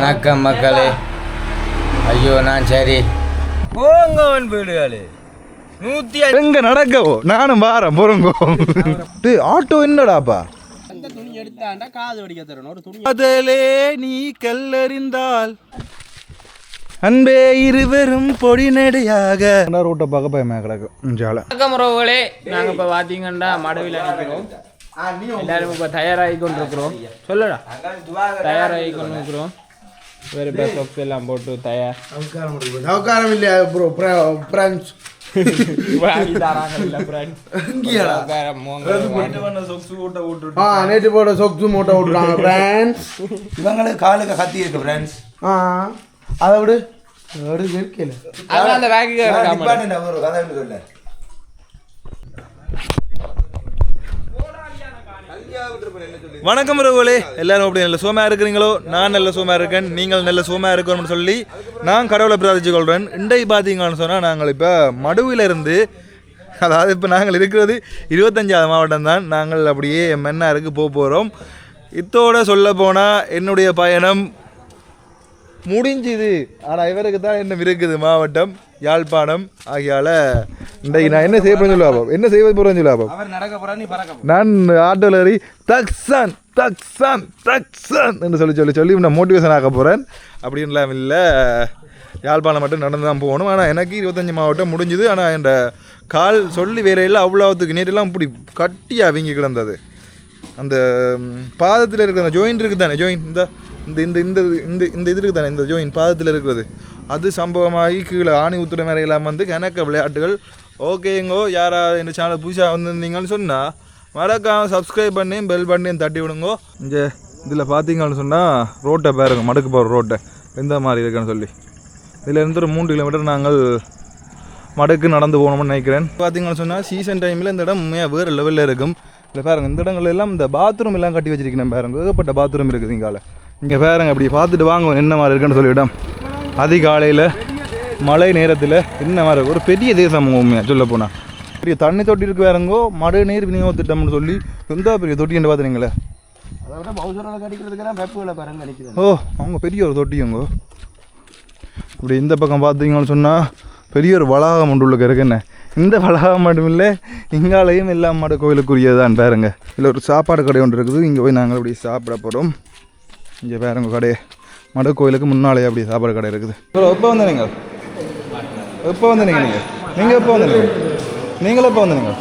வணக்கம் மக்களே. ஐயோ நான் சரி. போங்கவன் வீடுகளே. நூற்றி எங்க நடக்கவோ? நானும் வாரேன் பொறுங்கோ. ஆட்டோ என்னடாப்பா? துணி எடுத்தாண்டா காது வடிக்க தரணும். ஒரு துணி அதிலே நீ கல்லறிந்தால். அன்பே இருவரும் பொடி நடையாக. ரோட்டை பார்க்க பயமா கிடக்கும் ஜால. வணக்கம் உறவுகளே. நாங்கள் இப்போ பார்த்தீங்கன்னா மடவில் நிற்கிறோம் எல்லாரும் இப்போ தயாராகி கொண்டிருக்கிறோம். சொல்லுடா. தயாராகி கொண்டிருக்கிறோம். வேறு இப்போ சொக்ஸ் எல்லாம் போட்டு தயார் நவகாரம் இல்லையா ப்ரோ பிரான்ஸ் வாங்கி தராங்க இல்லை ஃப்ரெண்ட் ஆ நேற்று போட சொக்ஸு மூட்டை விட்டுருக்காங்க பிரான்ஸ் இவங்களுக்கு காலுக்கு கத்தி இருக்கு ஆ அதை விடு விடு இருக்கல அதான் அந்த பேக்கு ஒரு கதை சொல்ல வணக்கம் ரகுவலே எல்லாரும் அப்படி நல்ல சோமா இருக்கிறீங்களோ? நான் நல்ல சோமா இருக்கேன் நீங்கள் நல்ல சோமா இருக்கணும்னு சொல்லி நான் கடவுளை பிரார்த்திச்சு கொள்கிறேன் இன்றை பார்த்தீங்கன்னு சொன்னால் நாங்கள் இப்போ மடுவிலிருந்து அதாவது இப்போ நாங்கள் இருக்கிறது இருபத்தஞ்சாவது மாவட்டம் தான். நாங்கள் அப்படியே மன்னாருக்கு போக போகிறோம் இத்தோட சொல்ல போனால் என்னுடைய பயணம் முடிஞ்சுது. ஆனால் இவருக்கு தான் என்ன இருக்குது மாவட்டம். யாழ்ப்பாணம் ஆகியால இன்றைக்கு நான் என்ன செய்ய சொல்லுவா என்ன செய்ய போகிறேன்னு சொல்லுவா அவர் நடக்க போறா நீ பறக்க நான் ஆட்டோவில் ஏறி தக்ஸான் தக்ஸான் தக்ஸான் என்று சொல்லி சொல்லி சொல்லி நான் மோட்டிவேஷன் ஆக்க போகிறேன் அப்படின்லாம் இல்லை. யாழ்ப்பாணம் மட்டும் நடந்து தான் போகணும். ஆனால் எனக்கு இருபத்தஞ்சி மாவட்டம் முடிஞ்சுது. ஆனால் என் கால் சொல்லி வேற இல்லை அவ்வளோத்துக்கு நேரெல்லாம் இப்படி கட்டி அவங்க கிடந்தது. அந்த பாதத்தில் இருக்கிற அந்த ஜோயின் இருக்குது தானே ஜோயின் இந்த இந்த இந்த இந்த இந்த இந்த இது இருக்குது தானே இந்த ஜோயின் பாதத்தில் இருக்கிறது. அது சம்பவமாகி கீழே ஆணி உத்துற மேலையெல்லாம் வந்து கணக்க விளையாட்டுகள். ஓகேங்கோ யாரா இந்த சேனல் புதுசாக வந்திருந்தீங்கன்னு சொன்னால் மறக்காம சப்ஸ்கிரைப் பண்ணி பெல் பண்ணி தட்டி விடுங்கோ. இங்கே இதில் பார்த்தீங்கன்னு சொன்னால் ரோட்டை பாருங்க மடுக்கு போகிற ரோட்டை. எந்த மாதிரி இருக்குன்னு சொல்லி. இதில் இருந்து ஒரு மூன்று கிலோமீட்டர் நாங்கள் மடக்கு நடந்து போகணும்னு நினைக்கிறேன். பார்த்தீங்கன்னு சொன்னால் சீசன் டைமில் இந்த இடம் உண்மையாக வேறு லெவலில் இருக்கும். இல்லை பாருங்க இந்த இடங்கள் எல்லாம் இந்த பாத்ரூம் எல்லாம் கட்டி வச்சிருக்கேன் பாருங்க. ஏகப்பட்ட பாத்ரூம் இருக்குது இங்கால. இங்கே பாருங்க அப்படி பார்த்துட்டு வாங்க என்ன மாதிரி இருக்குன்னு சொல்லி இடம். அதிகாலையில் மழை நேரத்தில் என்ன மாதிரி? ஒரு பெரிய தேசம் உண்மையாக சொல்ல போனால் பெரிய தண்ணி தொட்டி இருக்கு வேறங்கோ மழை நீர் விநியோக திட்டம்னு சொல்லி எந்த பெரிய பார்த்துறீங்களே? பெப்புகளை பாருங்க கடிக்கிறது ஓ அவங்க பெரிய ஒரு தொட்டியங்க இப்படி இந்த பக்கம் பார்த்தீங்கன்னு சொன்னால் பெரிய ஒரு வளாகம் ஒன்று உள்ளுக்கு இருக்குன்னு இந்த வளாகம் மட்டும் இல்லை இங்காலையும் எல்லா மாடு கோயிலுக்குரியதான் பாருங்க. இதில் ஒரு சாப்பாடு கடை ஒன்று இருக்குது இங்கே போய் நாங்கள் அப்படி சாப்பிட போகிறோம் இங்கே பாருங்க கடை. மடு கோயிலுக்கு முன்னாலே அப்படி சாப்பாடு கடை இருக்குது. ப்ரோ எப்போ வந்தீங்க எப்போ வந்தீங்க நீங்கள் நீங்கள் எப்போ வந்தீங்க நீங்களும் எப்போ வந்தீங்க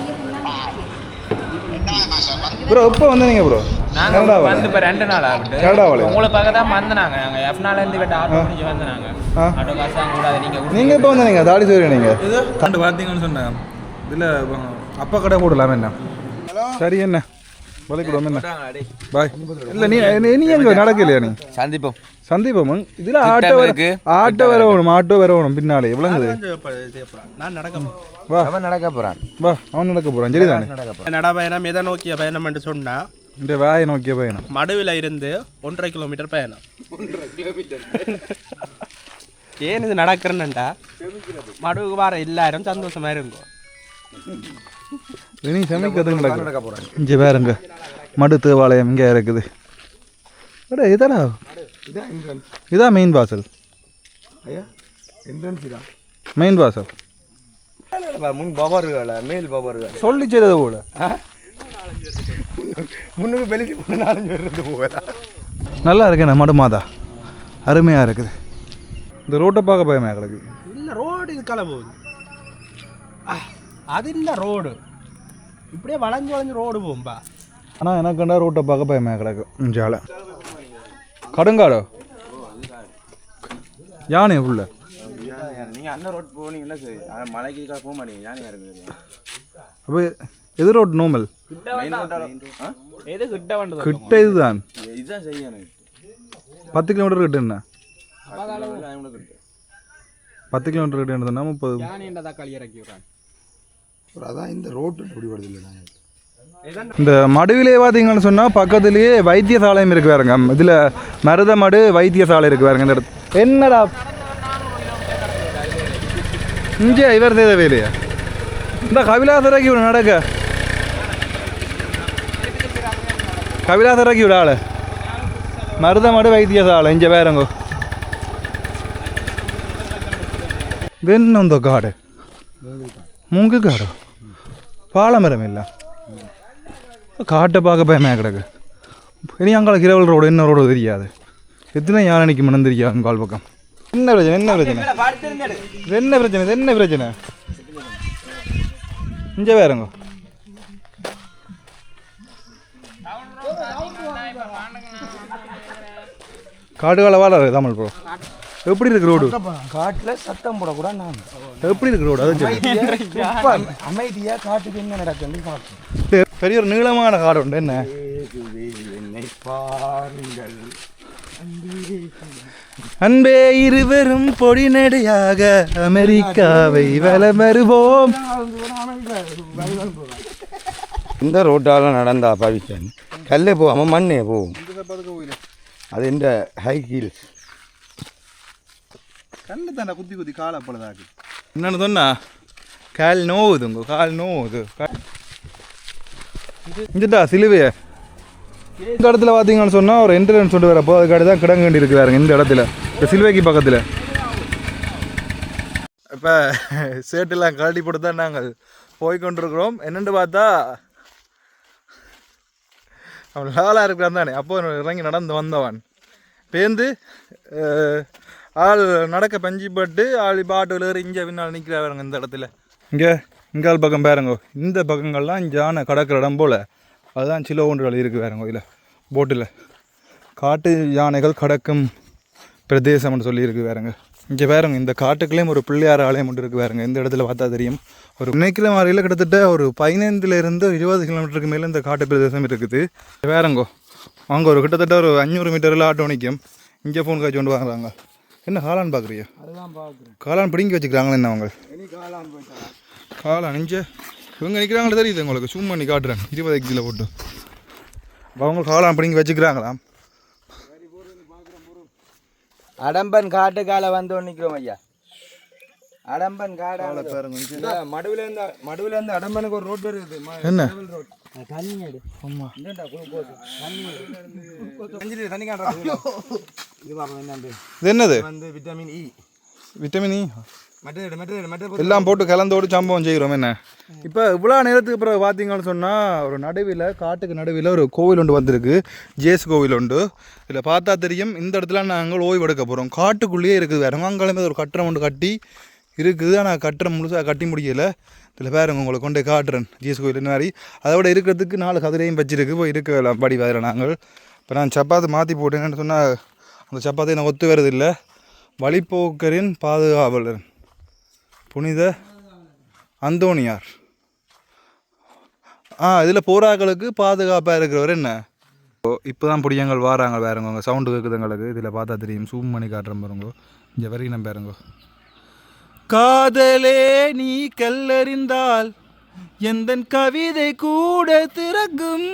ப்ரோ எப்போ வந்தீங்க ப்ரோ? நாங்கள் வந்து இப்போ ரெண்டு நாள் ஆகுது. கனடாவில் உங்களை பார்க்க தான் வந்தாங்க நாங்கள் எஃப்னாலேருந்து விட்டு ஆட்டோ முடிஞ்சு வந்தாங்க. ஆ. ஆட்டோ காசு கூடாது. நீங்கள் நீங்கள் எப்போ வந்தீங்க தாடி சோறு நீங்கள் கண்டு பார்த்தீங்கன்னு சொன்னேன். இதில் அப்பா கடை போடலாமே என்ன? சரி என்ன? பாய். இல்லை நீ நீ- நீ எங்கே நடக்கலையா நீ? சந்திப்போம். சந்தீபம் இதில் ஆட்டோ வர இருக்கு. ஆட்டோ வர வேணும் ஆட்டோ வர வேணும் பின்னாலே. எவ்வளோங்குது நான் நடக்க வா. அவன் நடக்க போறான். வா அவன் நடக்க போகிறான் சரிதானே? நடப்பயணம் எதை நோக்கிய பயணம் என்று சொன்னா இந்த வாயை நோக்கிய பயணம். மடுவில் இருந்து ஒன்றரை கிலோமீட்டர் பயணம். ஏன் இது நடக்கிறேன்டா மடுவுக்கு வர எல்லாரும் சந்தோஷமா இருக்கும் இனி சமைக்கிறதுக்கு நடக்க. போகிறேன் இங்கே வேறுங்க மடு தேவாலயம் இங்கே இருக்குது. அட இதடா இதான் மெயின் வாசல். மெயின் வாசல். முன் பவர்கள் மேல் பவர்கள்? சொல்லி செய்தது போல. முன்னுக்கு வெளியே நாலஞ்சு இருந்து போவேன் நல்லா இருக்கேண்ணே மடு மாதா? அருமையாக இருக்குது. இந்த ரோட்டை பார்க்க பயமாக கிடக்கு. இல்ல ரோடு இதுக்கால போகுது. ஆ, அது இல்ல ரோடு இப்படியே வளைஞ்சு வளைஞ்சு ரோடு போகும்பா. ஆனால் எனக்கு கண்டா ரோட்டை பார்க்க பயமாக கிடக்கு. ஜால கடுங்காடோ. யானை உள்ள. நீங்க அந்த ரோட் போனீங்கன்னா சரி. மலைக்கு போக மாட்டீங்க. யானை இருக்கு அப்போ எது ரோட் நோமல் எது கிட்ட இதுதான். இதுதான் சரியான பத்து கிலோமீட்டர் கிட்ட என்ன? பத்து கிலோமீட்டர் கிட்ட என்ன முப்பது? அதான் இந்த ரோட்டு இப்படி வருது இல்லை இந்த மடுவிலே பார்த்தீங்கன்னு சொன்னால் பக்கத்துலேயே வைத்தியசாலையும் இருக்கு பாருங்க. இதில் மருத மடு வைத்தியசாலை இருக்கு பாருங்க இந்த இடத்து. என்னடா? இங்கே இவர் செய்த வேலையா? இந்த கபிலாசரக்கு இவ்வளோ நடக்க. கபிலாசரக்கு இவ்வளோ ஆள். மருத மடு வைத்தியசாலை இங்கே பாருங்க. இது என்ன காடு. மூங்கு காடு பாலமரம் இல்லை. காட்டை பார்க்க பயமே கிடக்கு. இனி அங்கால கிரவல் ரோடு என்ன ரோடு தெரியாது. எத்தனை யானைக்கு மணந்திருக்கியா உங்கள் கால் பக்கம்? என்ன பிரச்சனை என்ன பிரச்சனை? இது என்ன பிரச்சனை என்ன பிரச்சனை? இங்கே வேறங்க காடுகால வாழ தமிழ் ப்ரோ. எப்படி இருக்கு ரோடு? காட்டுல சத்தம் போடக்கூடாது நான். எப்படி இருக்கு ரோடு? அதான் காட்டுக்கு என்ன நடக்குன்னு பார்க்கணும் பெரிய ஒரு நீளமான காடு உண்டு. என்ன? பாருங்கள். அன்பே இருவரும் பொடி நடையாக அமெரிக்காவை வலமருவோம் இந்த ரோட்டால நடந்தா பவிச்சன். கல்லே போகாம மண்ணே போகும். அது இந்த ஹை ஹீல்ஸ் கண்ணு தானே குத்தி குத்தி கால போலதாக்கு என்னன்னு சொன்னா கால் நோவுதுங்க கால் நோவுது. இந்துட்டா சிலுவைய. இந்த இடத்துல பார்த்தீங்கன்னு சொன்னால் ஒரு என்ட்ரன்ஸ் சொல்லிட்டு வரப்போ அதுக்காடி தான் கிடங்க வேண்டி இருக்கிறாருங்க இந்த இடத்துல. இந்த சிலுவைக்கு பக்கத்தில். இப்போ சேட்டெல்லாம் கழட்டி போட்டு தான் நாங்கள் போய் கொண்டிருக்கிறோம். என்னென்னு பார்த்தா அவன் லாலா இருக்கிறான் தானே. அப்போ இறங்கி நடந்து வந்தவன். பேந்து அஹ், ஆள் நடக்க பஞ்சிப்பட்டு ஆள் பாட்டு ஏறி இங்கே பின்னால் நிற்கிறாருங்க இந்த இடத்துல. இங்கே இங்கால் பக்கம் பாருங்க. இந்த பக்கங்கள்லாம் ஜானை கடக்கிற இடம் போல். அதுதான் சில ஒன்றுகள் இருக்குது வேறுங்க இதில். போட்டில். காட்டு யானைகள் கடக்கும் பிரதேசம்னு சொல்லியிருக்கு வேறுங்க இங்கே பாருங்க இந்த காட்டுக்குள்ளேயும் ஒரு பிள்ளையார் ஆலயம் ஒன்று இருக்குது வேறுங்க இந்த இடத்துல பார்த்தா தெரியும். ஒரு இன்னைக்கில் மாறியில் கிட்டத்தட்ட ஒரு பதினைந்துலேருந்து இருபது கிலோமீட்டருக்கு மேலே இந்த காட்டு பிரதேசம் இருக்குது. வேறங்கோ அங்கே ஒரு கிட்டத்தட்ட ஒரு அஞ்சூறு மீட்டரில் ஆட்டோ நிற்கும் இங்கே ஃபோன் காய்ச்சி கொண்டு வாங்குறாங்க என்ன காளான் பார்க்குறியா காளான் பிடுங்கி வச்சுக்கிறாங்களே என்ன அவங்க? காளான் இங்கே. இவங்க நிற்கிறாங்களே தெரியுது உங்களுக்கு. சும்மா பண்ணி காட்டுறேன். இருபது கிலோ போட்டு. அப்ப அவங்க காளான் பிடுங்கி வச்சுக்கிறாங்களாம். அடம்பன் காட்டுக்கால வந்து நிற்கிறோம் ஐயா. அடம்பன் பாருங்க மடுவில் இருந்து மடுவில் இருந்து அடம்பனுக்கு ஒரு ரோட் வருது. என்ன? தண்ணி எடு ஆமா இந்தா குளுக்கோஸ் தண்ணி அஞ்சு லிட்டர் தண்ணி காட்டுறா இது பாப்போம் என்னண்டு இது என்னது? வந்து விட்டமின் இ விட்டமின் இ மற்ற மற்ற மற்ற எல்லாம் போட்டு கலந்தோடு சம்பவம் செய்கிறோம் என்ன? இப்போ இவ்வளோ நேரத்துக்கு பிறகு பார்த்தீங்கன்னு சொன்னால் ஒரு நடுவில் காட்டுக்கு நடுவில் ஒரு கோவில் ஒன்று வந்திருக்கு. ஜேஸ் கோவில் உண்டு. இதில் பார்த்தா தெரியும் இந்த இடத்துல நாங்கள் ஓய்வு எடுக்க போகிறோம் காட்டுக்குள்ளேயே இருக்குது வேறு ஒரு கட்டடம் ஒன்று கட்டி இருக்குது. ஆனால் கட்டடம் முழுசாக கட்டி முடியல இதில் பாருங்க உங்களை கொண்டு காட்டுறேன். ஜீஸ் கோயில் மாதிரி. அதோட இருக்கிறதுக்கு நாலு கதிரையும் வச்சிருக்கு. போய் இருக்க படி வேறு நாங்கள். இப்போ நான் சப்பாத்தி மாற்றி போட்டேன்னு சொன்னால் அந்த சப்பாத்தி நான் ஒத்து வர்றதில்லை இல்லை. வழிப்போக்கரின் பாதுகாவலர் புனித அந்தோனியார் ஆ இதில் போராக்களுக்கு பாதுகாப்பாக இருக்கிறவர் என்ன? இப்போ தான் பிடியங்கள் வாராங்க வேறுங்க சவுண்டு கேட்குதுங்களுக்கு இதில் பார்த்தா தெரியும். சூம் பண்ணி காட்டுறேன் பாருங்க. இங்கே வரைக்கும் பாருங்கோ. காதலே நீ கல்லறிந்தால் எந்த கவிதை கூட திறக்கும்?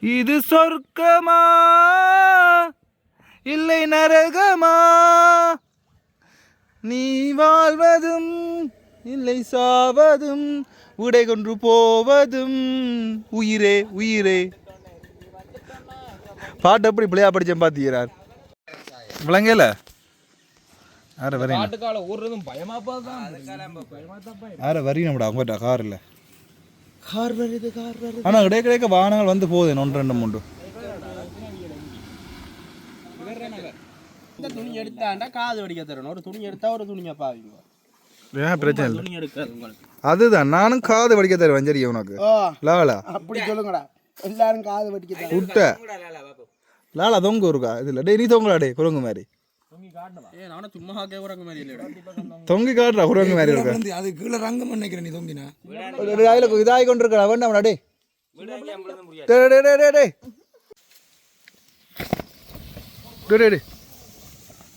இது சொர்க்கமா? இல்லை நரகமா? நீ வாழ்வதும் இல்லை சாவதும் உடை கொன்று போவதும் உயிரே உயிரே. பாட்டு எப்படி பிள்ளையா படிச்சேன் பாத்தீங்கிறார் விளங்கல? யார வரீங்க காட்டுக்கால ஓடுறதும் பயமாப்பா தான் யார வரீங்க நம்மடா அவங்ககிட்ட கார் இல்லை கார் வருது கார் வருது. ஆனால் கிடைக்க கிடைக்க வாகனங்கள் வந்து போகுது ஒன்று ரெண்டு மூன்று. இந்த துணி எடுத்தாண்டா காது வடிக்க தரணும். ஒரு துணி எடுத்தா ஒரு துணியை பாவிங்க ஏன் பிரச்சனை இல்லை. துணி எடுக்காது உங்களுக்கு. அதுதான் நானும் காது வடிக்க தருவேன் சரி உனக்கு. லாலா. அப்படி சொல்லுங்கடா. எல்லாரும் காது வடிக்க விட்ட. லாலா தொங்க இருக்கா இதில். டேய் நீ தொங்கடா டே குரங்கு மாதிரி. நானும் தொங்கி காட்டுற குரங்கு மாதிரி இருக்கு? அது கீழே ரங்கம் நினைக்கிறேன் நீ தொங்கினா. அதில் இதாகி கொண்டிருக்கிற அவன் அவன் அடே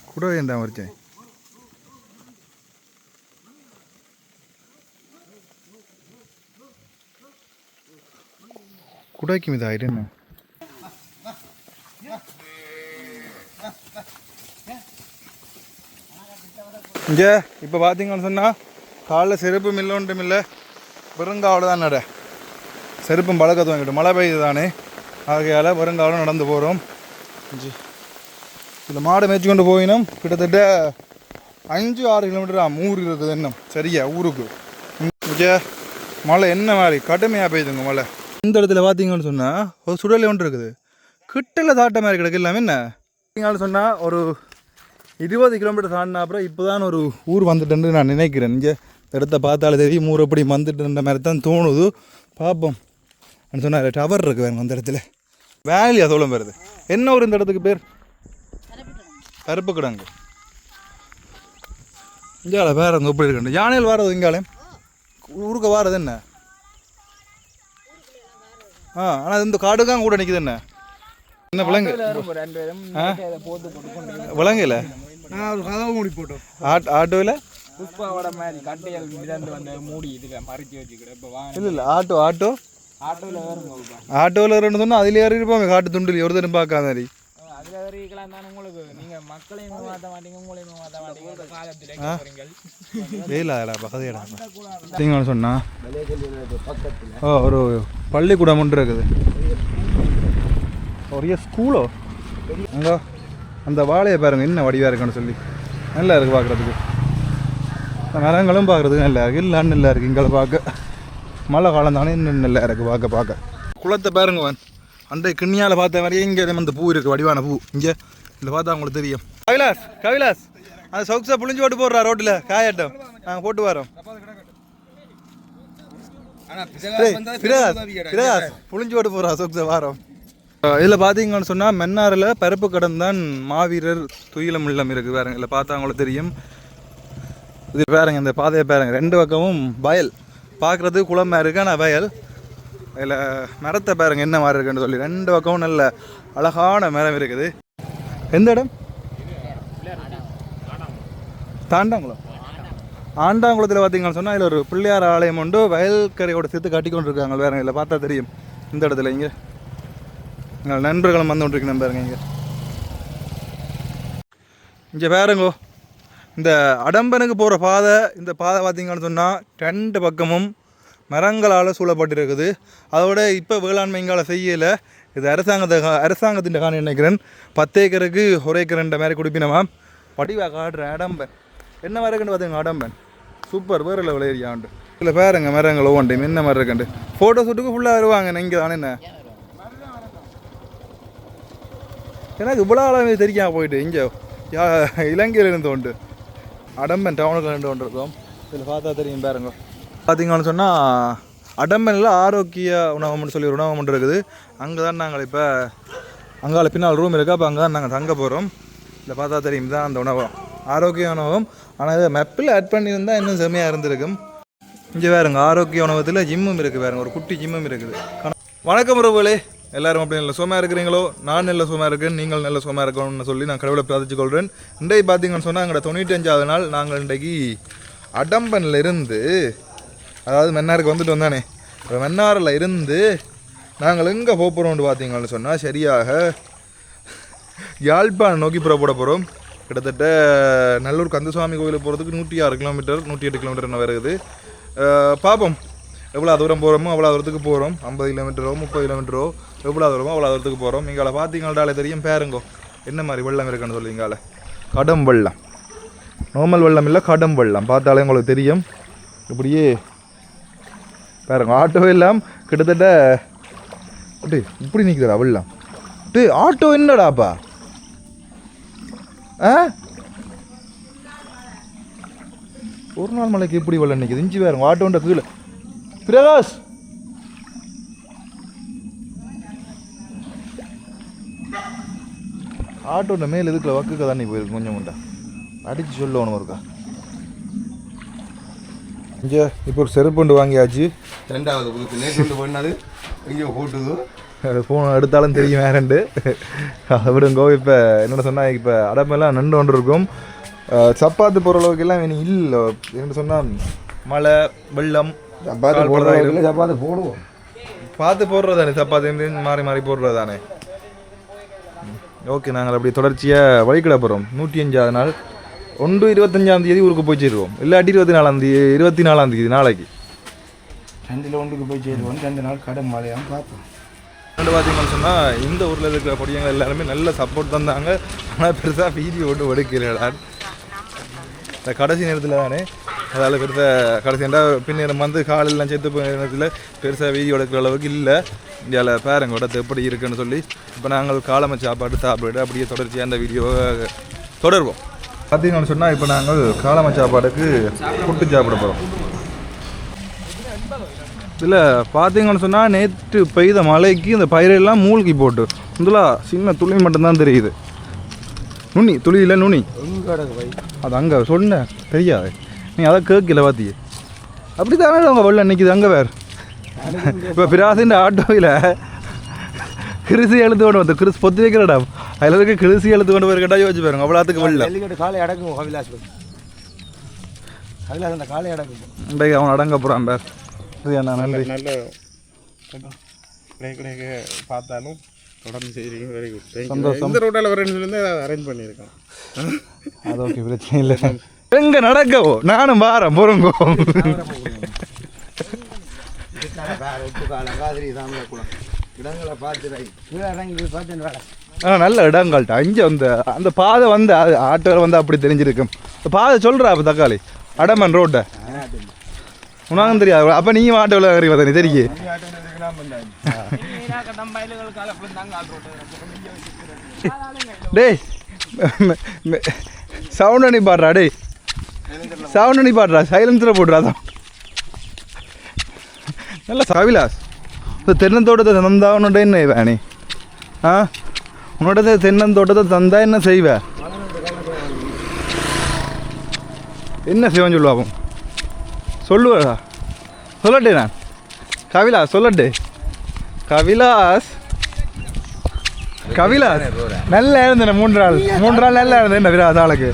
கூட வேண்டாம் மறிச்சேன் குடாய்க்கு மீது இங்கே இப்போ பார்த்தீங்கன்னு சொன்னால் காலைல செருப்பும் இல்லை ஒன்றும் இல்லை. வெறுங்காவில் தான் நட. செருப்பும் பழக்கத்து வாங்கிட்டு மழை பெய்யுது தானே. ஆகையால் வெறுங்காவில் நடந்து போகிறோம் இதில் மாடு மேய்ச்சி கொண்டு போயினும் கிட்டத்தட்ட அஞ்சு ஆறு கிலோமீட்டர் ஊர் இருக்குது இன்னும். சரியா ஊருக்கு. இங்கே மழை என்ன மாதிரி கடுமையாக பெய்யுதுங்க மழை. இந்த இடத்துல பார்த்தீங்கன்னு சொன்னால் ஒரு சுடலை ஒன்று இருக்குது. கிட்டல தாட்ட மாதிரி கிடக்கு. இல்லாமல் என்ன? சொன்னால் ஒரு இருபது கிலோமீட்டர் தாண்டின அப்புறம் இப்போ தான் ஒரு ஊர் வந்துட்டேன்னு நான் நினைக்கிறேன். இங்கே இடத்த பார்த்தாலே தெரியும் ஊர் எப்படி வந்துட்டுன்ற மாதிரி தான் தோணுது. பார்ப்போம். சொன்னால் டவர் இருக்கு வேணும் அந்த இடத்துல. வேலி அதோളം வருது? என்ன ஒரு இந்த இடத்துக்கு பேர்? கருப்பு கிடங்கு. இங்கால வேற அங்கே எப்படி இருக்கு? யானையில் வாரது இங்காலே? ஊருக்கு வாரது என்ன? ஆ ஆனால் இந்த காடுக்கான் கூட நிற்குது என்ன? என்ன விலங்கு. ரெண்டு பேரும் போட்டு போட்டு விலங்குல? ஆட்டோவில் புஷ்பாவோட மாதிரி கட்டைகள் மிதந்து வந்து மூடி இதுல மறைச்சி வச்சுக்கிறேன் இப்போ வாங்க இல்லை இல்லை ஆட்டோ ஆட்டோ. ஆட்டோவில் வேறுங்க ஆட்டோவில் ரெண்டு சொன்னால் அதில் ஏறி இருப்பாங்க காட்டு துண்டில். ஒரு தரம் பார்க்காத மாதிரி அதில் வரைக்கலாம் தானே உங்களுக்கு. நீங்க மக்களையும் மாற்ற மாட்டீங்க உங்களையும் மாற்ற மாட்டீங்க. இந்த காலத்தில் போறீங்க. வெயிலாடா பக்கதையடா சரிங்கன்னு சொன்னா? ஓ ஒரு பள்ளிக்கூடம் ஒன்று இருக்குது. பெரிய ஸ்கூலோ? அங்கே அந்த வாழையை பாருங்க என்ன வடிவாக இருக்குன்னு சொல்லி. நல்லா இருக்குது பார்க்குறதுக்கு. மரங்களும் பார்க்குறதுக்கு நல்லா இருக்குது இல்லைன்னு நல்லா இருக்குது இங்கே பார்க்க. மழை காலம் தானே இன்னும் நல்லா இருக்குது பார்க்க பார்க்க. குளத்தை பாருங்க வான். அந்த கிண்ணியால் பார்த்த மாதிரியே இங்கே அந்த பூ இருக்குது வடிவான பூ. இங்கே. இதில் பார்த்தா உங்களுக்கு தெரியும். கவிலாஸ் கவிலாஸ். அந்த சவுக்ஸை புளிஞ்சு போட்டு போடுறா ரோட்டில் காயாட்டம். நாங்கள் போட்டு வரோம். பிரகாஷ் பிரகாஷ் புளிஞ்சு போட்டு போடுறா சவுக்ஸை வாரம். இதில் பார்த்தீங்கன்னு சொன்னால் மென்னாரில் பருப்பு கடன் தான் மாவீரர் துயிலம் இல்லம் இருக்குது பாருங்க. இதில் பார்த்தா தெரியும். இது பாருங்க இந்த பாதையை பாருங்க. ரெண்டு பக்கமும் வயல். பார்க்குறது குளமாக இருக்கு ஆனால் வயல். இதில் மரத்தை பாருங்க என்ன மாதிரி இருக்குன்னு சொல்லி. ரெண்டு பக்கமும் நல்ல அழகான மரம் இருக்குது. எந்த இடம்? தாண்டாங்குளம். ஆண்டாங்குளத்தில் பார்த்தீங்கன்னு சொன்னால் இதில் ஒரு பிள்ளையார் ஆலயம் உண்டு. வயல்கரையோட சேர்த்து கட்டி கொண்டு இருக்காங்க இதில் பார்த்தா தெரியும். இந்த இடத்துல இங்கே. எங்கள் நண்பர்களும் வந்து கொண்டிருக்கணும் பாருங்க இங்கே. இங்கே பாருங்கோ இந்த அடம்பனுக்கு போகிற பாதை இந்த பாதை பார்த்தீங்கன்னு சொன்னால் ரெண்டு பக்கமும் மரங்களால் சூழப்பட்டிருக்குது. அதோட இப்போ வேளாண்மைங்கால செய்யலை. இது அரசாங்கத்தை அரசாங்கத்தின் காணி நினைக்கிறேன்? பத்து ஏக்கருக்கு ஒரு ஏக்கர்ன்ற மாதிரி கொடுப்பினமா படிவாக காடுறேன் அடம்பன். என்ன மாதிரி இருக்குன்னு பார்த்துங்க அடம்பன். சூப்பர் வேறு லெவல் ஏரியாண்டு இதில் பாருங்க மரங்கள் ஒவ்வொன்றையும். என்ன மாதிரி இருக்குண்டு ஃபோட்டோ ஷூட்டுக்கு ஃபுல்லாக வருவாங்க நீங்கள் தானே என்ன எனக்கு இவ்வளோ அளவு தெரியாம போயிட்டு இங்கே இலங்கையிலேருந்து உண்டு. அடம்பன் டவுனுக்கு ரெண்டு ஒன்று இருக்கும். இதில் பார்த்தா தெரியும் பாருங்க. பார்த்தீங்கன்னு சொன்னால் அடம்பனில் ஆரோக்கிய உணவகம்னு சொல்லி ஒரு உணவகம் ஒன்று இருக்குது. அங்கே தான் நாங்கள் இப்போ அங்கால பின்னால் ரூம் இருக்குது அப்போ அங்கே தான் நாங்கள் தங்க போகிறோம் இதில் பார்த்தா தெரியும் தான் அந்த உணவகம். ஆரோக்கிய உணவகம். ஆனால் இதை மெப்பில் ஆட் பண்ணியிருந்தால் இன்னும் செம்மையாக இருந்திருக்கும். இங்கே வேறுங்க ஆரோக்கிய உணவகத்தில் ஜிம்மும் இருக்குது வேறுங்க ஒரு குட்டி ஜிம்மும் இருக்குது. வணக்கம் உறவுகளே. எல்லாரும் அப்படி நல்ல சுகமாக இருக்கிறீங்களோ நான் நல்ல சுகமாக இருக்கேன் நீங்கள் நல்ல சுகமாக இருக்கணும்னு சொல்லி நான் கடவுளை பிரார்த்திச்சு கொள்கிறேன் இன்றைக்கு பார்த்தீங்கன்னு சொன்னால் எங்களோட தொண்ணூற்றஞ்சாவது நாள் நாங்கள் இன்றைக்கு அடம்பன்லேருந்து அதாவது மென்னாருக்கு வந்துட்டு வந்தானே இப்போ மென்னாரில் இருந்து நாங்கள் எங்கே போகிறோம்னு பார்த்தீங்கன்னு சொன்னால் சரியாக யாழ்ப்பாணம் நோக்கி புறப்பட போகிறோம் கிட்டத்தட்ட நல்லூர் கந்தசுவாமி கோயிலுக்கு போகிறதுக்கு நூற்றி ஆறு கிலோமீட்டர் நூற்றி எட்டு கிலோமீட்டர் என்ன வருது. பார்ப்போம் எவ்வளோ தூரம் போகிறோமோ அவ்வளோ தூரத்துக்கு போகிறோம் ஐம்பது கிலோமீட்டரோ முப்பது கிலோமீட்டரோ எவ்வளோ தூரமோ அவ்வளோ தூரத்துக்கு போகிறோம் இங்கால பார்த்தீங்கள்டாலே தெரியும். பேருங்கோ. என்ன மாதிரி வெள்ளம் இருக்குன்னு சொல்லி இங்கால கடம் வெள்ளம். நார்மல் வெள்ளம் இல்லை கடம் வெள்ளம். பார்த்தாலே உங்களுக்கு தெரியும். இப்படியே பாருங்க ஆட்டோ எல்லாம் கிட்டத்தட்ட டேய் இப்படி நிற்குதுடா வெள்ளம். டே ஆட்டோ என்னடாப்பா? ஆ? ஒரு நாள் மலைக்கு எப்படி வெள்ளம் நிற்கிது இஞ்சி பாருங்க ஆட்டோன்ற கீழே. பிரகாஷ்! ஆட்டோட மேல் இதுக்குள்ள வக்குக்க தண்ணி போயிருக்கு கொஞ்சம் உண்டா அடிச்சு சொல்லணும் இருக்கா இங்கே இப்போ ஒரு செருப்புண்டு வாங்கியாச்சு. ரெண்டாவது புதுசு நேற்று பண்ணது இங்கே போட்டுது. ஃபோன் எடுத்தாலும் தெரியும் வேறண்டு அதை விடுங்கோ இப்போ என்னோட சொன்னால் இப்போ அடம்பெல்லாம் நின்று கொண்டு இருக்கும் சப்பாத்து போகிற அளவுக்கு எல்லாம் இனி இல்லை. என்ன சொன்னால் மழை வெள்ளம் சப்பாத்தி போடுறதா சப்பாத்தி போடுவோம். பார்த்து போடுறது தானே சப்பாத்தி மாறி மாறி போடுறது தானே ஓகே நாங்கள் அப்படி தொடர்ச்சியாக வழிக்கிட போகிறோம் நூற்றி அஞ்சாவது நாள். ஒன்று இருபத்தஞ்சாம் தேதி ஊருக்கு போய் சேருவோம். இல்லாட்டி இருபத்தி நாலாம் தேதி இருபத்தி நாலாம் தேதி நாளைக்கு. ரெண்டில் ஒன்றுக்கு போய் சேருவோம். ரெண்டு நாள் கடை மழையாம் பார்ப்போம். ரெண்டு பார்த்தீங்கன்னு சொன்னால் இந்த ஊரில் இருக்கிற பொடியங்க எல்லாருமே நல்ல சப்போர்ட் தந்தாங்க. ஆனால் பெருசாக வீடியோ ஓட்டு எடுக்கலடா. இந்த கடைசி நேரத்தில் தானே அதால் பெருசாக கடைசி நேரம் பின்னேரம் வந்து காலெல்லாம் போய் நேரத்தில் பெருசாக வீடியோ எடுக்கிற அளவுக்கு இல்லை. இந்தியாவில் பாருங்க உடத்து எப்படி இருக்குன்னு சொல்லி. இப்போ நாங்கள் காலம சாப்பாடு சாப்பிட்டு அப்படியே தொடர்ச்சியாக அந்த வீடியோவை தொடருவோம். பார்த்தீங்கன்னு சொன்னால் இப்போ நாங்கள் காலம சாப்பாடுக்கு புட்டு சாப்பிட போகிறோம் இதில் பார்த்தீங்கன்னு சொன்னால் நேற்று பெய்த மழைக்கு இந்த பயிரெல்லாம் மூழ்கி போட்டு முதலா சின்ன துளி மட்டும்தான் தெரியுது. நுனி துளியில் நுனி? அது அங்கே சொன்னேன் தெரியாது. நீ அதை கேட்கல பார்த்தியே அப்படி தானே அவங்க வெள்ளம் நிற்கிது அங்கே வேறு இப்போ பிராசின் ஆட்டோவில் கிருசி எழுத்து கொண்டு வந்து கிறிஸ் பொத்து வைக்கிறடா அதில் இருக்க கிருசி எழுத்து கொண்டு போய் கேட்டால் யோசிச்சு பாருங்க அவ்வளோத்துக்கு ஜல்லிக்கட்டு காலை அடக்கும் கவிலாஸ் கவிலாஸ் அந்த காலை அடக்கும் இன்றைக்கு அவன் அடங்க போகிறான் பேர். சரியா நன்றி. நல்ல பார்த்தாலும் தொடர்ந்து செய்கிறீங்க வெரி குட் சந்தோஷம். இந்த ரோட்டால் வரேன்னு சொல்லி அரேஞ்ச் பண்ணியிருக்கேன் அது ஓகே பிரச்சனை இல்லை. எங்க நடக்கவோ நானும் வாரம் பொறுங்கோ. ஆ நல்ல இடங்கள்ட்ட அங்கே அந்த அந்த பாதை வந்து அது ஆட்டோவில் வந்து அப்படி தெரிஞ்சிருக்கும். இந்த பாதை சொல்கிறா அப்போ தக்காளி அடமன் ரோட்டை. உனக்கும் தெரியாது. அப்போ நீங்கள் ஆட்டோவில் ஏறி பார்த்தா நீ தெரியும் டேய் சவுண்ட் அனுப்பி பாடுறா டேய். சவுண்ட் அணி பாடுறா சைலன்ஸில் போடுறா தான் நல்லா சாவிலாஸ். இந்த தென்னந்தோட்டத்தை உன்னோட என்ன வேணி ஆ? உன்னோட தென்னந்தோட்டத்தை தந்தா என்ன செய்வ? என்ன செய்வேன் சொல்லுவாப்போம் சொல்லுவா சொல்லட்டே நான். கவிலாஸ் சொல்லட்டே. கவிலாஸ். கவிலாஸ் நல்லா இருந்தேன் மூன்று நாள் மூன்று நாள் நல்லா இருந்தேன் விராத ஆளுக்கு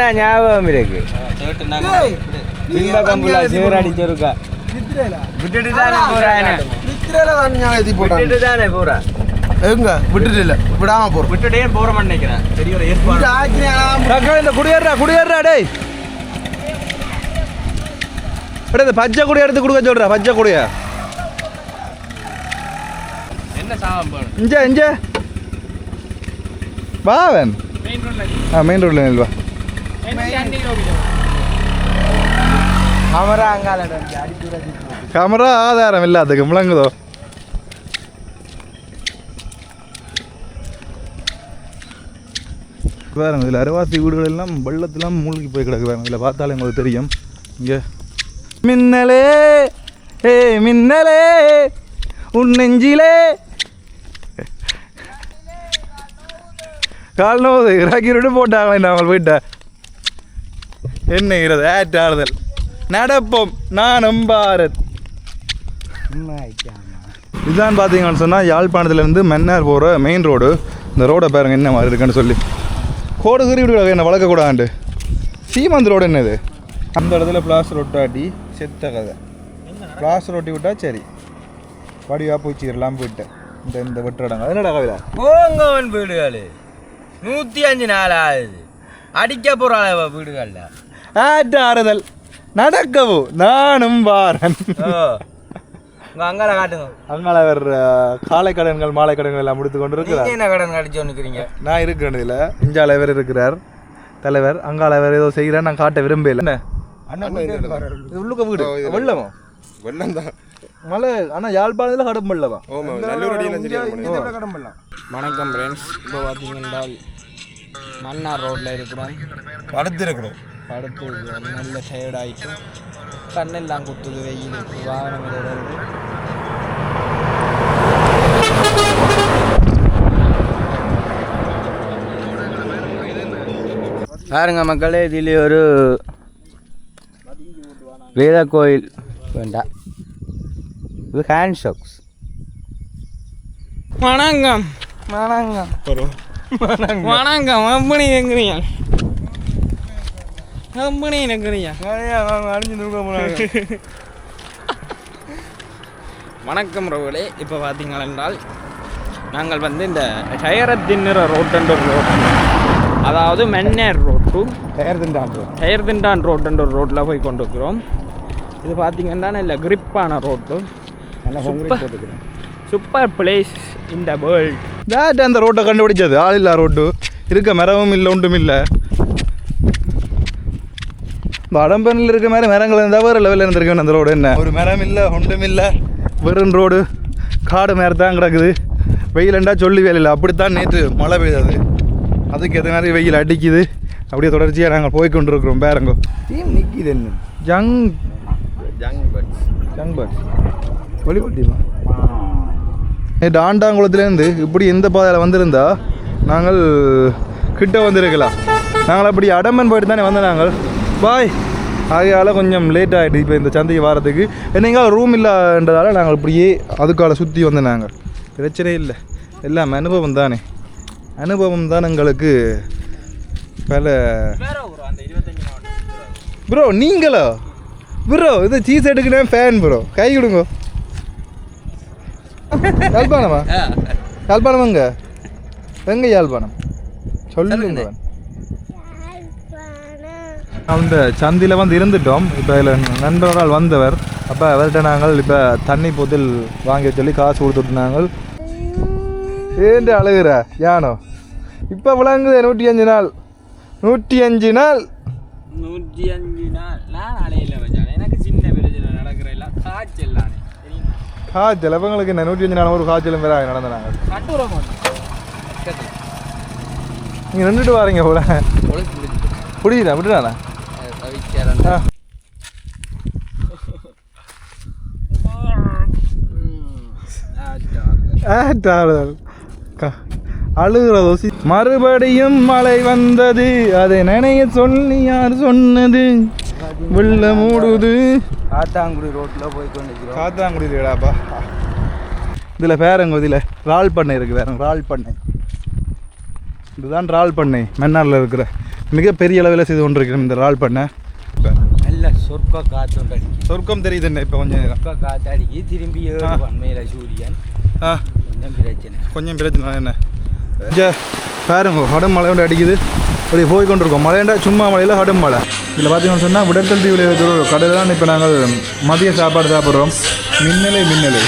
நான் ஞாபகம் இருக்கு. இந்த கம்புல சேர் அடிச்சிருக்கா. விட்டுட்டு தானே போறானே விட்டுட்டு தானே போறா? எங்க? விட்டுட்டு இல்லை. விடாம போறோம் விட்டுட்டே போறோம்னு நினைக்கிறேன். பெரிய ஒரு ஏற்பாடு. தக்காளி இந்த குடியேறா குடியேறா டேய். அடே இந்த பச்சை குடி எடுத்து கொடுக்க சொல்றா பச்சை குடிய. இஞ்ச இஞ்ச மெயின் ரோட்ல ஆ மெயின் ரோட்ல நில்வா கேமரா ஆதாரம் இல்லாததுக்கு முழங்குதோ? பாருங்க இதில் அரைவாசி வீடுகள் எல்லாம் வெள்ளத்தெல்லாம் மூழ்கி போய் கிடக்கு பாருங்க இதில் பார்த்தாலே உங்களுக்கு தெரியும். இங்கே. மின்னலே ஏ மின்னலே உன் நெஞ்சிலே கால் நோது இறக்கிட்டு போட்டாங்களே நாங்கள் போயிட்ட என்ன இறது? ஆறுதல் நடப்போம். நானும் பாரத். இதுதான் பார்த்தீங்கன்னு சொன்னால் யாழ்ப்பாணத்துலேருந்து மன்னார் போகிற மெயின் ரோடு இந்த ரோடை பாருங்க என்ன மாதிரி இருக்குன்னு சொல்லி. கோடு கறி விடுவாங்க என்ன வளர்க்கக்கூடாது சீமந்த் ரோடு என்னது அந்த இடத்துல பிளாஸ் ரொட்டாட்டி செத்த கதை. பிளாஸ் ரொட்டி விட்டா சரி. வடிவா பூச்சிடலாம் போயிட்டேன் இந்த இந்த வெட்டுறடங்க என்னடா கவிதா? போங்கவன் வீடுகள். நூற்றி அஞ்சு நாள் ஆகுது அடிக்க போகிறாள் வீடுகளில். ஆட்ட ஆறுதல் நடக்கவோ நானும் வாரன். உங்கள் அங்கால காட்டுங்க. அங்கால வேற காலை கடன்கள் மாலை கடன்கள் எல்லாம் முடித்து கொண்டு இருக்கிறார் என்ன கடன் கடிச்சு நிற்கிறீங்க நான் இருக்கிறேன் இதில். இஞ்சால வேறு இருக்கிறார். தலைவர் அங்கால வேறு ஏதோ செய்கிறேன் நான் காட்ட விரும்பல என்ன? இது உள்ளுக்க வீடு. வெள்ளமா. வெள்ளம். தான். மழை ஆனால் யாழ்ப்பாணத்தில் கடும் வெள்ளமா. தெரியும் வணக்கம் ஃப்ரெண்ட்ஸ் இப்போ பார்த்தீங்கன்னா மன்னார் ரோட்டில் இருக்கிறோம். அடுத்து இருக்கிறோம் படுத்து நல்ல டயர்ட் ஆகிட்டு கண்ணெல்லாம் குத்துது வெயில் வாகனம் இருக்கு. பாருங்க மக்களே இதில் ஒரு வேத கோயில் வேண்டாம் இது ஹேண்ட் ஷாக்ஸ் வணக்கம். வணக்கம் வணக்கம் எப்படி இருக்கிறீங்க எப்படி இருக்கிறீங்க வணக்கம் ரோகளே இப்போ பார்த்தீங்கள் என்றால் நாங்கள் வந்து இந்த டயரத்தின்னுற ரோட்டுன்ற ஒரு ரோட். அதாவது மென்னேர் ரோட்டு. டயர்திண்டான் ரோட்டுன்ற ஒரு ரோட்டில் போய் கொண்டிருக்கிறோம். இது பார்த்தீங்கன்னா நல்ல கிரிப்பான road. Super. Super place in the world date அந்த ரோட்டை கண்டுபிடிச்சது. ஆள் இல்லா ரோட்டு இருக்க மரமும் இல்லை ஒன்றும் இல்லை. வடம்பனில் இருக்க மாதிரி மரங்கள் இருந்தால் வேறு லெவலில் இருந்திருக்கேன் அந்த ரோடு என்ன? ஒரு மரம் இல்லை ஒன்றும் இல்லை. வெறும் ரோடு காடு மேலே தான் கிடக்குது. வெயிலண்டா சொல்லி வேலை இல்லை. அப்படித்தான் நேற்று மழை பெய்தது. அதுக்கு எது மாதிரி வெயில் அடிக்குது. அப்படியே தொடர்ச்சியாக நாங்கள் போய் கொண்டிருக்கிறோம். பேரங்கோ. டீம் நிற்கிது என்ன? யங் ஜங் பட்ஸ் யங் பர்ட்ஸ் வெளிப்பட்டிமா நேற்று ஆண்டாங்குளத்துலேருந்து இப்படி எந்த பாதையில் வந்திருந்தா நாங்கள் கிட்ட வந்திருக்கலாம். நாங்கள் அப்படி அடம்பன் போயிட்டு தானே வந்தோம் நாங்கள். பாய். ஆகையால் கொஞ்சம் லேட் ஆகிட்டு இப்போ இந்த சந்தைக்கு வாரத்துக்கு. என்னங்க ரூம் இல்லைன்றதால நாங்கள் இப்படியே அதுக்கால சுற்றி வந்தோம் நாங்கள். பிரச்சனை இல்லை. எல்லாம் அனுபவம் தானே. அனுபவம் தான் எங்களுக்கு பல ப்ரோ நீங்களா? ப்ரோ இது சீஸ் எடுக்கணும் ஃபேன் ப்ரோ கை கொடுங்க. யாழ்ப்பாணமா? யாழ்ப்பாணம் எங்க? எங்க யாழ்ப்பாணம்? சொல்லுங்க அந்த சந்தியில் வந்து இருந்துட்டோம். இப்போ இதில் நண்பரால் வந்தவர். அப்போ அவர்கிட்ட நாங்கள் இப்போ தண்ணி பொதில் வாங்கி சொல்லி காசு கொடுத்துட்டு நாங்கள். ஏண்டு அழுகிற? யானோ? இப்போ விளங்குது நூற்றி அஞ்சு நாள். நூற்றி அஞ்சு நாள். நூற்றி அஞ்சு நாள். நான் அலையில வச்சான் எனக்கு சின்ன பிரச்சனை நடக்கிற எல்லாம் காய்ச்சல் காய்ச்சல் இவங்களுக்கு என்ன நூற்றி அஞ்சு நாள் ஒரு காய்ச்சலும் வேற நடந்தாங்க நீங்கள் நின்றுட்டு வாரீங்க போல புரியுதா விட்டுடா ஆ மறுபடியும் மழை வந்தது அதை நினைய சொல்லி யார் சொன்னது வெள்ள மூடுது. காத்தாங்குடி ரோட்டில் போய் கொண்டிருக்கிறோம். காத்தாங்குடி இல்லைடாப்பா இதில் பேரங்க இதில்? ரால் பண்ணை இருக்குது வேற ரால் பண்ணை இதுதான் ரால் பண்ணை மன்னாரில் இருக்கிற. மிகப்பெரிய அளவில் செய்து கொண்டிருக்கிறோம் இந்த ரால் பண்ணை இப்போ நல்ல சொற்க காற்று அடிக்கும் சொர்க்கம் தெரியுது என்ன இப்போ கொஞ்சம் சொற்க காற்று அடிக்கி திரும்பி மேலே சூரியன். ஆ. கொஞ்சம் பிரச்சனை. கொஞ்சம் பிரச்சனை என்ன? பாருங்க கடும் மழை ஒன்று அடிக்குது. அப்படி போய் கொண்டிருக்கோம் மழைண்டா சும்மா மழையில் கடும் மழை. இதில் பார்த்தீங்கன்னு சொன்னால் விடத்தல் தீவில் இருக்கிற ஒரு கடையில் தான் இப்போ நாங்கள் மதிய சாப்பாடு சாப்பிட்றோம். மின்னலை மின்னலை.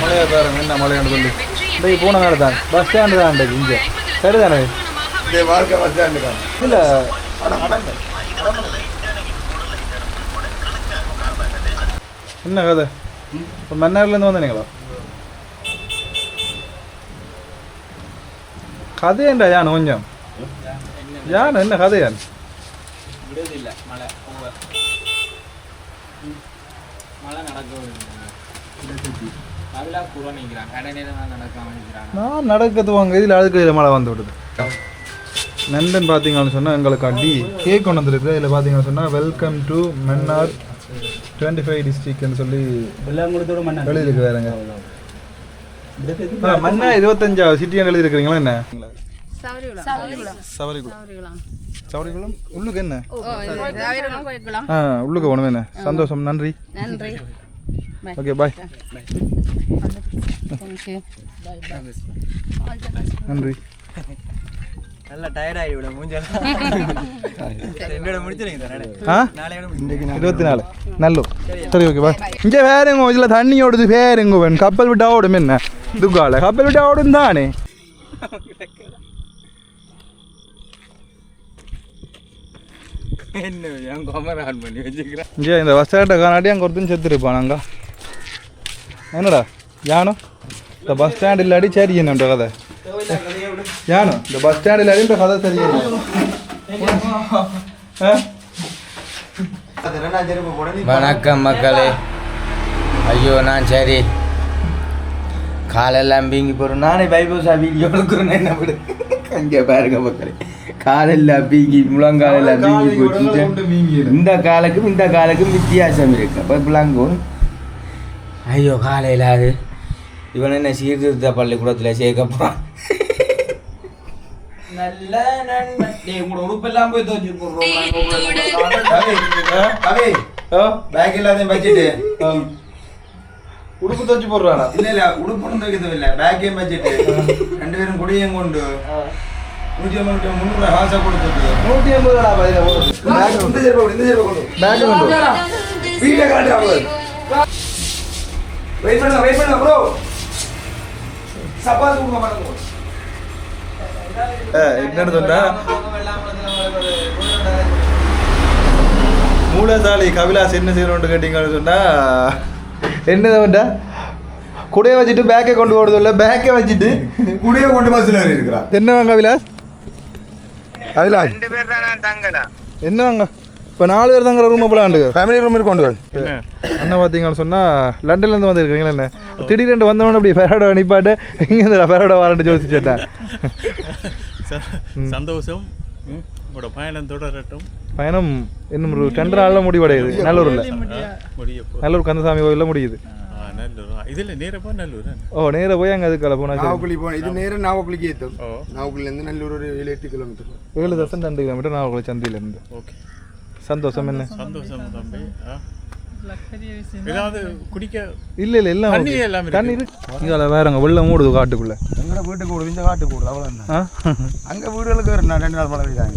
மழையாக பாருங்க என்ன மழையான்னு சொல்லி. இன்றைக்கு போன வேலை தான் பஸ் ஸ்டாண்டு தான் இன்றைக்கு இங்கே. சரிதானே? வாழ்க்கை பஸ் ஸ்டாண்டுக்கான இல்லை. என்ன கதை? இப்போ மன்னார்லேருந்து வந்தீங்களா கதையண்டா யான் கொஞ்சம். யான் என்ன கதையான் நான் நடக்கிறது வாங்க இதில் அதுக்கு மழை வந்து விடுது. நண்பன் பார்த்தீங்கன்னு சொன்னால் எங்களுக்கு அடி கேக் கொண்டு வந்துருக்கு இதில் பார்த்தீங்கன்னு சொன்னால் welcome to Mannar twenty five டிஸ்ட்ரிக்ட்னு சொல்லி எழுதியிருக்கு வேறுங்க மன்னா இருபத்தஞ்சாவது சிட்டியான் எழுதியிருக்கிறீங்களா என்ன? சவரிகுளம். சவரிகுளம். உள்ளுக்கு என்ன? ஆ உள்ளுக்கு ஒன்றும் என்ன? சந்தோஷம் நன்றி. நன்றி. ஓகே பாய் நன்றி. நல்லா டயர்டாகி விட மூஞ்சல் என்னோட முடிச்சிருங்க இருபத்தி நாலு நல்லூர் சரி ஓகே பாய் இங்கே வேறுங்க இதில் தண்ணி ஓடுது வேறுங்க வேணும் கப்பல் விட்டா ஓடும் என்ன? துக்கால. கப்பல் விட்டா ஓடும் தானே? இங்கே இந்த ஸ்டாண்டை காணாட்டி அங்கே ஒருத்தன் செத்துருப்பான் அங்கே. என்னடா? யானோ? இந்த பஸ் ஸ்டாண்ட் இல்லாடி சரி என்ன கதை யானோ இந்த பஸ் ஸ்டாண்ட் இல்லாடி இந்த கதை சரி வணக்கம் மக்களே. ஐயோ நான் சரி. காலெல்லாம் வீங்கி போகிறோம் நானே பைபோசா வீங்கி எடுக்கிறேன் என்ன விடு. அங்கே பாருங்க மக்களே. காலெல்லாம் வீங்கி முழங்காலெல்லாம் வீங்கி போச்சு இந்த காலுக்கும் இந்த காலுக்கும் வித்தியாசம் இருக்கு. அப்போ பிள்ளாங்கும் ஐயோ காலையில் அது. இவன் என்ன சீர்திருத்த பள்ளிக்கூடத்தில் சேர்க்க போகிறான் நல்ல நண்பன் டேய், உங்களோட உடுப்பெல்லாம் போய் தோச்சி போடுறோம் பேக் எல்லாத்தையும் வச்சுட்டு உடுப்பு துவச்சு போடுறானா இல்ல இல்ல உடுப்பு துவைக்கிறது இல்ல பேக்கையும் வச்சுட்டு ரெண்டு பேரும் குடியும் கொண்டு நூற்றி ஐம்பது முந்நூறு காசை கொடுத்துட்டு நூற்றி ஐம்பது ரூபா பதில பேக் இந்த சேர்ப்பை கொடு, இந்த சேர்ப்பை கொண்டு பேக் கொண்டு வா. வீட்டை காட்டு அவங்க வெயிட் பண்ணுங்க வெயிட் பண்ணுங்க ப்ரோ சப்பாத்து கொடுக்க மாட்டாங்க அஹ், என்னன்னு சொன்னா மூலசாலை கவிலாஸ் என்ன செய்யணும்னு கேட்டீங்கன்னு சொன்னா என்ன வேண்டா குடைய வச்சுட்டு பேக்கை கொண்டு போடுறது இல்லை பேக்கை வச்சுட்டு. குடிய கொண்டு பஸ்ல இருக்கிறா என்ன வாங்க கவிலாஸ் என்ன வாங்க இப்போ நாலு பேர் தாங்கிற ரூம் போலாண்டு ஃபேமிலி ரூம் கொண்டு வந்து அண்ணன் பார்த்தீங்கன்னு சொன்னால் லண்டன்லேருந்து வந்திருக்கீங்களா என்ன? திடீரென்று வந்தவொடனே அப்படி ஃபெரோட நிப்பாட்டு இங்கே ஃபெரோட வாரண்ட்டு ஜோசிச்சேட்டேன் சந்தோஷம். உங்களோட பயணம் தொடரட்டும். பயணம் இன்னும் ஒரு ரெண்டு நாளில் முடிவடையுது நல்லூரில். நல்லூர் கந்தசாமி கோயிலில் முடியுது. ஆ, நல்லூர்? இதில் நல்லூர்? ஓ நேராக போய் அங்கே அதுக்கால போனால் நாவக்குழி போனோம் இது நேரம் நாவக்குழிக்கு ஏற்றும் நாவக்குழிலேருந்து நல்லூர் ஒரு ஏழு எட்டு கிலோமீட்டர். ஏழு தசம் ரெண்டு கிலோமீட்டர் நாகர்கோவில் சந்தியிலேருந்து. ஓகே. சந்தோஷம் என்ன? சந்தோஷம் தம்பி ஆ. ஏதாவது குடிக்க இல்லை இல்லை எல்லாம் தண்ணி. எல்லாம் இருக்கு. தண்ணி இருக்கு. இங்கே வேறங்க வெள்ளம் மூடுது காட்டுக்குள்ளே. எங்கட வீட்டுக்கு கூடு இந்த காட்டுக்கு கூடு அவ்வளோ ஆ? அங்கே வீடுகளுக்கு ரெண்டு நாள் மழை பெய்தாங்க